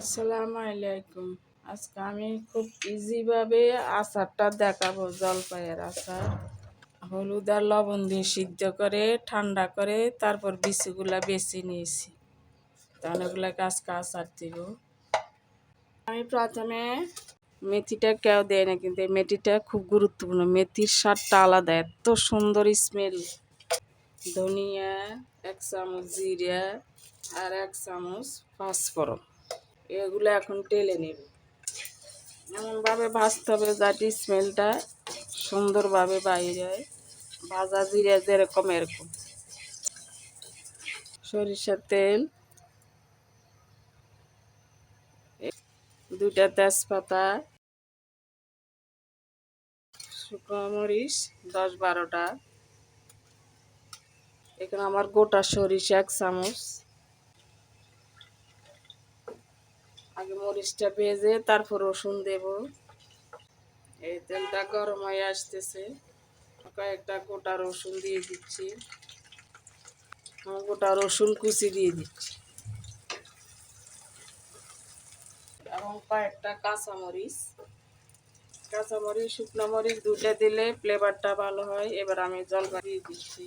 আসসালামু আলাইকুম। আজকে আমি খুব ইজিভাবে আচারটা দেখাবো, জলপাইয়ের আচার। হলুদ আর লবণ দিয়ে সিদ্ধ করে, ঠান্ডা করে তারপর বিচিগুলা বেছে নিয়েছি। তাহলে ওগুলাকে আজকে আচার দিব। আমি প্রথমে মেথিটা কেউ দেয় না, কিন্তু এই মেথিটা খুব গুরুত্বপূর্ণ। মেথির স্বাদটা আলাদা, এত সুন্দর স্মেল ধনিয়া, এক চামচ জিরা আর এক চামচ পাঁচফোড়ন। এগুলো এখন টেলে নেব। এমনভাবে ভাজতে হবে যাতে স্মেলটা সুন্দরভাবে বাইরে হয় ভাজা জিরা যেরকম, এরকম। সরিষার তেল, দুইটা তেজপাতা, শুকনো মরিচ, দশ বারোটা। এখানে আমার গোটা সরিষা এক চামচ। আগে মরিচটা ভেজে তারপর রসুন দেব। এই তেলটা গরম হয়ে আসতেছে। কয়েকটা গোটা রসুন দিয়ে দিচ্ছি। গোটা রসুন কুচি দিয়ে দিচ্ছি। এবং কয়েকটা কাঁচামরিচ। কাঁচামরিচ, শুকনো মরিচ দুটা দিলে ফ্লেভারটা ভালো হয়। এবার আমি জলপাই দিয়ে দিচ্ছি।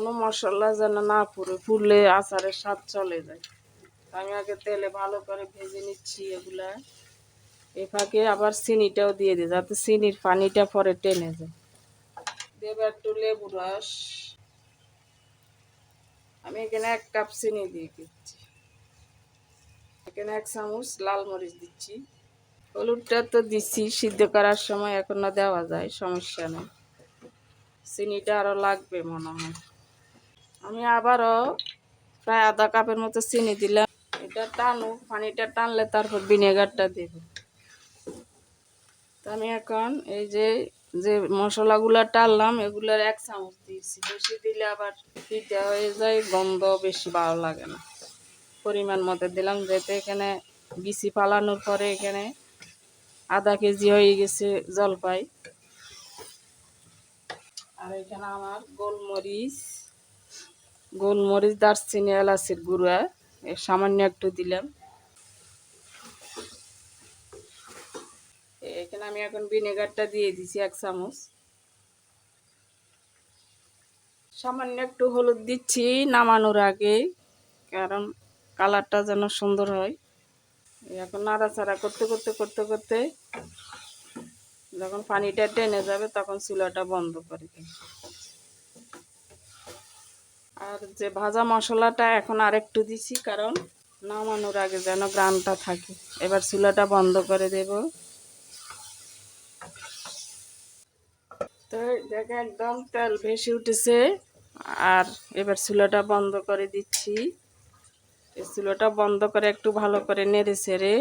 কোনো মশলা যেন না পুড়ে, পুড়লে আচারের স্বাদ চলে যায়। আমি আগে তেলে ভালো করে ভেজে নিচ্ছি এগুলা। এ ফাঁকে আবার চিনিটাও দিয়ে দিই, যাতে চিনির পানিটা পরে টেনে যায়। দেব একটু লেবু রস। আমি এখানে এক কাপ চিনি দিয়ে দিচ্ছি। এখানে এক চামচ লাল মরিচ দিচ্ছি। হলুদটা তো দিচ্ছি সিদ্ধ করার সময় এখন দেওয়া যায়, সমস্যা নেই। চিনিটা আরও লাগবে মনে হয়। আমি আবারও প্রায় আধা কাপের মতো চিনি দিলাম। এটা টানুক, পানিটা টানলে তারপর ভিনেগারটা দেব। আমি এখন এই যে যে মশলাগুলো টানলাম, এগুলোর এক চামচ দিয়েছি। বেশি দিলে আবার ফিটা হয়ে যায়, গন্ধ বেশি ভালো লাগে না। পরিমাণ মতো দিলাম যেতে এখানে বিচি পালানোর পরে এখানে আধা কেজি হয়ে গেছে জলপাই। আর এখানে আমার গোলমরিচ গোলমরিচ, দারচিনি, এলাচির গুঁড়া সামান্য একটু দিলাম। এখানে আমি এখন ভিনেগারটা দিয়ে দিছি এক চামচ। সামান্য একটু হলুদ দিচ্ছি নামানোর আগে, কারণ কালারটা যেন সুন্দর হয়। এখন নাড়াচাড়া করতে করতে করতে করতে যখন পানিটা টেনে যাবে তখন চুলাটা বন্ধ করে দিই। আর যে ভাজা মশলাটা এখন আরেকটু দিছি, কারণ নামানোর আগে যেন গ্রানটা থাকে। এবার চুলাটা বন্ধ করে দেব। তো দেখে একদম তেল ভেসে উঠেছে। আর এবার চুলাটা বন্ধ করে দিচ্ছি। চুলাটা বন্ধ করে একটু ভালো করে নেড়ে ছেড়ে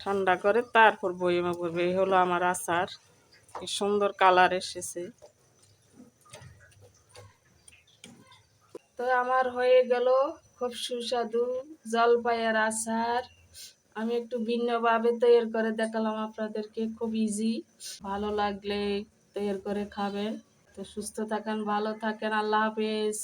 ঠান্ডা করে তারপর বইমা করবে এই হলো আমার আচার। কি সুন্দর কালার এসেছে। তো আমার হয়ে গেল খুব সুস্বাদু জলপাইয়ের আচার। আমি একটু ভিন্নভাবে তৈরি করে দেখালাম আপনাদেরকে, খুব ইজি ভালো লাগলে তৈরি করে খাবেন। তো সুস্থ থাকেন, ভালো থাকেন, আল্লাহ হাফেজ।